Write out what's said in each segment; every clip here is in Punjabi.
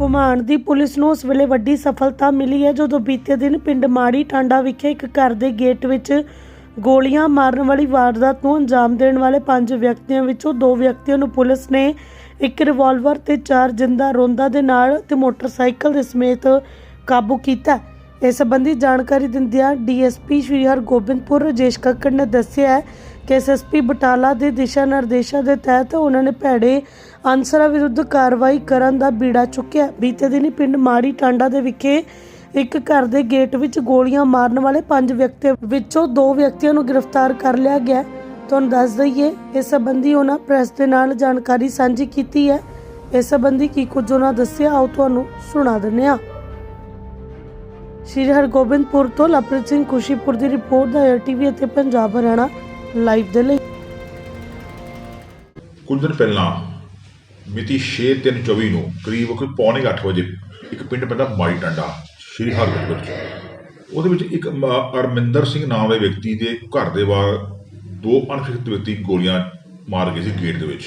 ਘੁਮਾਣ ਦੀ ਪੁਲਿਸ ਨੂੰ ਉਸ ਵੇਲੇ ਵੱਡੀ ਸਫਲਤਾ ਮਿਲੀ ਹੈ, ਜਦੋਂ ਬੀਤੇ ਦਿਨ ਪਿੰਡ ਮਾੜੀ ਟਾਂਡਾ ਵਿਖੇ ਇੱਕ ਘਰ ਦੇ ਗੇਟ ਵਿੱਚ ਗੋਲੀਆਂ ਮਾਰਨ ਵਾਲੀ ਵਾਰਦਾਤ ਨੂੰ ਅੰਜਾਮ ਦੇਣ ਵਾਲੇ ਪੰਜ ਵਿਅਕਤੀਆਂ ਵਿੱਚੋਂ ਦੋ ਵਿਅਕਤੀਆਂ ਨੂੰ ਪੁਲਿਸ ਨੇ ਇੱਕ ਰਿਵਾਲਵਰ ਤੇ ਚਾਰ ਜਿੰਦਾ ਰੋਂਦਾ ਦੇ ਨਾਲ ਤੇ ਮੋਟਰਸਾਈਕਲ ਦੇ ਸਮੇਤ ਕਾਬੂ ਕੀਤਾ। ਇਸ ਸੰਬੰਧੀ ਜਾਣਕਾਰੀ ਦਿੰਦਿਆਂ ਡੀਐਸਪੀ ਸ਼੍ਰੀ ਹਰਗੋਬਿੰਦਪੁਰ ਰਜੇਸ਼ ਕੱਕੜ ਨੇ ਦੱਸਿਆ ਹੈ ਕਿ ਐਸਐਸਪੀ ਬਟਾਲਾ ਦੇ ਦਿਸ਼ਾ ਨਿਰਦੇਸ਼ਾਂ ਦੇ ਤਹਿਤ ਉਹਨਾਂ ਨੇ ਭੈੜੇ ਅਨਸਰਾਂ ਵਿਰੁੱਧ ਕਾਰਵਾਈ ਕਰਨ ਦਾ ਬੀੜਾ ਚੁੱਕਿਆ। ਬੀਤੇ ਦਿਨੀ ਪਿੰਡ ਮਾੜੀ ਟਾਂਡਾ ਦੇ ਵਿਖੇ ਇੱਕ ਘਰ ਦੇ ਗੇਟ ਵਿੱਚ ਗੋਲੀਆਂ ਮਾਰਨ ਵਾਲੇ ਪੰਜ ਵਿਅਕਤੀਆਂ ਵਿੱਚੋਂ ਦੋ ਵਿਅਕਤੀਆਂ ਨੂੰ ਗ੍ਰਿਫਤਾਰ ਕਰ ਲਿਆ ਗਿਆ। ਤੁਹਾਨੂੰ ਦੱਸ ਦਈਏ, ਇਸ ਸੰਬੰਧੀ ਉਹਨਾਂ ਪ੍ਰੈਸ ਦੇ ਨਾਲ ਜਾਣਕਾਰੀ ਸਾਂਝੀ ਕੀਤੀ ਹੈ। ਇਸ ਸੰਬੰਧੀ ਕੀ ਕੁਝ ਉਹਨਾਂ ਦੱਸਿਆ, ਆਓ ਤੁਹਾਨੂੰ ਸੁਣਾ ਦਿੰਦੇ ਹਾਂ। ਸ਼੍ਰੀ ਹਰਗੋਬਿੰਦਪੁਰ ਤੋਂ ਲਵਪ੍ਰੀਤ ਸਿੰਘ ਖੁਸ਼ੀਪੁਰ ਦੀ ਰਿਪੋਰਟ ਦਾ ਏਟੀਵੀ ਅਤੇ ਪੰਜਾਬ ਹਰਿਆਣਾ। ਲਾਈਵ ਦੇ ਲਈ। ਕੁਝ ਦਿਨ ਪਹਿਲਾਂ, ਮਿਤੀ 6/3/24 ਨੂੰ ਕਰੀਬ ਕੋਈ ਪੌਣੇ 8 ਵਜੇ ਇੱਕ ਪਿੰਡ ਪੈਂਦਾ ਮਾਈ ਟੰਡਾ, ਸ਼੍ਰੀ ਹਰਗੋਬਿੰਦ ਚ ਉਹਦੇ ਵਿੱਚ ਇੱਕ ਅਰਮਿੰਦਰ ਸਿੰਘ ਨਾਮ ਦੇ ਵਿਅਕਤੀ ਦੇ ਘਰ ਦੇ ਬਾਹਰ ਦੋ ਅਣਖਿਤ ਵਿਅਕਤੀ ਗੋਲੀਆਂ ਮਾਰ ਗਏ ਸੀ ਗੇਟ ਦੇ ਵਿੱਚ।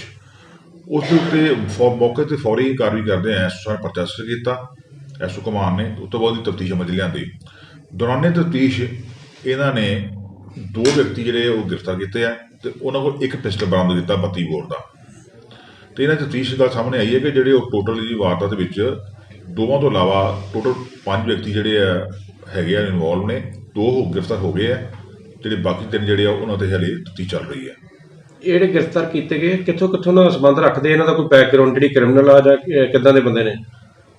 ਉਸ ਦੇ ਉੱਤੇ ਫੌ- ਮੌਕੇ ਤੇ ਫੌਰੀ ਕਾਰਵਾਈ ਕਰਦੇ ਐ ਐਸਓ ਪਰਚਾ ਰਜਿਸਟਰ ਕੀਤਾ। ਐਸਓ ਕਮਾਨ ਨੇ, ਉਸ ਤੋਂ ਬਾਅਦ ਦੀ ਤਫਤੀਸ਼ ਅਮਲ ਲਿਆਂਦੀ। ਦੌਰਾਨੇ ਤਫਤੀਸ਼, ਇਹਨਾਂ ਨੇ ਦੋ ਵਿਅਕਤੀ ਜਿਹੜੇ ਉਹ ਗ੍ਰਿਫਤਾਰ ਕੀਤੇ ਆ ਤੇ ਉਹਨਾਂ ਕੋਲ ਇੱਕ ਪਿਸਟਲ ਬਰਾਮਦ ਕੀਤਾ 32 ਬੋਰ ਦਾ। ਤੇ ਇਹਨਾਂ ਤਫਤੀਸ਼ ਗੱਲ ਸਾਹਮਣੇ ਆਈ ਹੈ ਕਿ ਜਿਹੜੇ ਉਹ ਟੋਟਲ ਜੀ ਵਾਰਦਾਤ ਦੇ ਵਿੱਚ ਦੋਵਾਂ ਤੋਂ ਇਲਾਵਾ ਟੋਟਲ ਪੰਜ ਵਿਅਕਤੀ ਜਿਹੜੇ ਆ ਹੈਗੇ ਆ ਇਨਵੋਲਵ ਨੇ ਦੋ ਹੋ ਗ੍ਰਿਫਤਾਰ ਹੋ ਗਏ ਆ ਜਿਹੜੇ ਬਾਕੀ ਤਿੰਨ ਜਿਹੜੇ ਆ ਉਹਨਾਂ ਤੇ ਹਲੇ ਤਫਤੀਸ਼ ਚੱਲ ਰਹੀ ਹੈ। ਇਹ ਜਿਹੜੇ ਗ੍ਰਿਫਤਾਰ ਕੀਤੇ ਗਏ ਕਿੱਥੋਂ ਕਿੱਥੋਂ ਦਾ ਸੰਬੰਧ ਰੱਖਦੇ ਇਹਨਾਂ ਦਾ ਕੋਈ ਬੈਕਗ੍ਰਾਉਂਡ ਜਿਹੜੀ ਕ੍ਰਿਮੀਨਲ ਆ ਜਾਂ ਕਿੱਦਾਂ ਦੇ ਬੰਦੇ ਨੇ?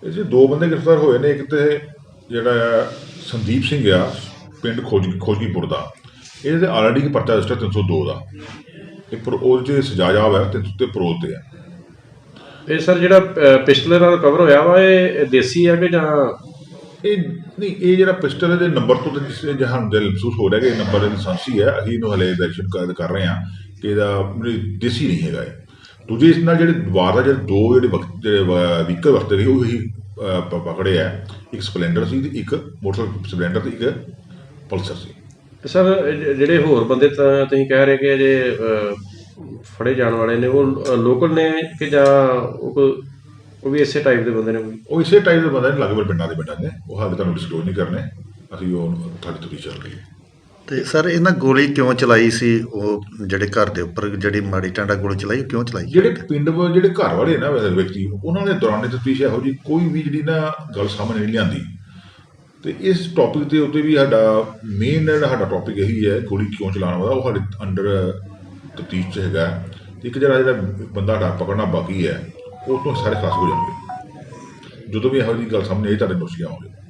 'ਚ ਦੋ ਬੰਦੇ ਗ੍ਰਿਫਤਾਰ ਹੋਏ ਨੇ ਇੱਕ ਤੇ ਜਿਹੜਾ ਸੰਦੀਪ ਸਿੰਘ ਆ ਪਿੰਡ ਖੋਜ ਖੋਜੀਪੁਰ ਦਾ। ਇਹਦੇ ਤੇ ਆਲਰੇਡੀ ਪਰਚਾ ਰਜਿਸਟਰ 302 ਦਾ ਇਹ ਪਰ ਉਹ ਚ ਸਜ਼ਾ ਜਾਬ ਹੈ ਤੇ ਤੇ ਪਰੋਲ ਤੇ ਆ ਇਹ ਸਰ ਜਿਹੜਾ ਪਿਸਟਲ ਦਾ ਕਵਰ ਹੋਇਆ ਵਾ ਇਹ ਦੇਸੀ ਆ ਕਿ ਜਾਂ? ਇਹ ਨਹੀਂ ਇਹ ਜਿਹੜਾ ਪਿਸਟਲ ਦੇ ਨੰਬਰ ਤੋਂ ਤਾਂ ਜਿਸ ਜਹਾਨ ਦਿਲ ਮਹਿਸੂਸ ਹੋ ਰਿਹਾ ਕਿ ਇਹ ਨੰਬਰ ਲਾਇਸੈਂਸੀ ਹੈ ਅਸੀਂ ਇਹਨੂੰ ਹਲੇ ਵੈਰੀਫਿਕੇਸ਼ਨ ਕਰ ਕਰ ਰਹੇ ਹਾਂ ਕਿ ਇਹਦਾ ਦੇਸੀ ਨਹੀਂ ਹੈਗਾ ਇਹ। ਦੂਜੇ ਇਸ ਨਾਲ ਜਿਹੜੇ ਦੁਬਾਰਾ ਜਿਹੜੇ ਦੋ ਜਿਹੜੇ ਵਕਤ ਜਿਹੜੇ ਵਹੀਕਲ ਵਰਤੇ ਗਏ ਉਹ ਹੀ ਪਕੜੇ ਆ। ਇੱਕ ਸਪਲੈਂਡਰ ਸੀ ਤੇ ਇੱਕ ਮੋਟਰਸਾਈਕਲ ਸਪਲੈਂਡਰ ਤੇ ਇੱਕ ਪਲਸਰ ਸੀ। ਸਰ ਇਹ ਜਿਹੜੇ ਹੋਰ ਬੰਦੇ ਤਾਂ ਤੁਸੀਂ ਕਹਿ ਰਹੇ ਕਿ ਜੇ ਫੜੇ ਜਾਣ ਵਾਲੇ ਨੇ ਉਹ ਲੋਕਲ ਨੇ ਕਿ ਜਾਂ ਉਹ ਕੋਈ- ਉਹ ਵੀ ਇਸੇ ਟਾਈਪ ਦੇ ਬੰਦੇ ਨੇ ਕੋਈ? ਉਹ ਇਸੇ ਟਾਈਪ ਦੇ ਬੰਦੇ ਨੇ ਲੱਗਭਗ ਪਿੰਡਾਂ ਦੇ ਪਿੰਡਾਂ ਦੇ। ਉਹ ਹਾਲੇ ਤੁਹਾਨੂੰ ਡਿਸਕਲੋਜ਼ ਨਹੀਂ ਕਰਨੇ। ਅਸੀਂ ਉਹ ਤੁਹਾਡੀ ਤੁਰੀ ਚੱਲ ਰਹੀ ਹੈ। ਤੇ ਸਰ ਇਹਨਾਂ ਗੋਲੀ ਕਿਉਂ ਚਲਾਈ ਸੀ? ਉਹ ਜਿਹੜੇ ਘਰ ਦੇ ਉੱਪਰ ਜਿਹੜੀ ਮਾੜੀ ਟਾਂਡਾ ਗੋਲੀ ਚਲਾਈ ਉਹ ਕਿਉਂ ਚਲਾਈ? ਜਿਹੜੇ ਪਿੰਡ ਵ- ਜਿਹੜੇ ਘਰ ਵਾਲੇ ਨਾ ਵੈਸੇ ਵਿਅਕਤੀ ਉਹਨਾਂ ਦੇ ਦੌਰਾਨ ਤਫਤੀਸ਼ ਇਹੋ ਜੀ ਕੋਈ ਵੀ ਜਿਹੜੀ ਨਾ ਗੱਲ ਸਾਹਮਣੇ ਨਹੀਂ ਲਿਆਂਦੀ। ਤੇ ਇਸ ਟੌਪਿਕ ਦੇ ਉੱਤੇ ਵੀ ਸਾਡਾ ਮੇਨ ਜਿਹੜਾ ਸਾਡਾ ਟੌਪਿਕ ਇਹੀ ਹੈ, ਗੋਲੀ ਕਿਉਂ ਚਲਾਉਣ ਵਾਲਾ ਉਹ ਸਾਡੇ ਅੰਡਰ ਤਫਤੀਸ਼ ਚ ਹੈਗਾ। ਤੇ ਇੱਕ ਜਿਹੜਾ ਜਿਹੜਾ ਬੰਦਾ ਸਾਡਾ ਪਕੜਨਾ ਬਾਕੀ ਹੈ, ਉਹ ਤੋਂ ਸਾਰੇ ਖਾਸ ਹੋ ਜਾਣਗੇ। ਜਦੋਂ ਵੀ ਇਹੋ ਜਿਹੀ ਗੱਲ ਸਾਹਮਣੇ ਆਈ, ਤੁਹਾਡੇ ਨੋਟਿਸ ਆਉਣਗੇ।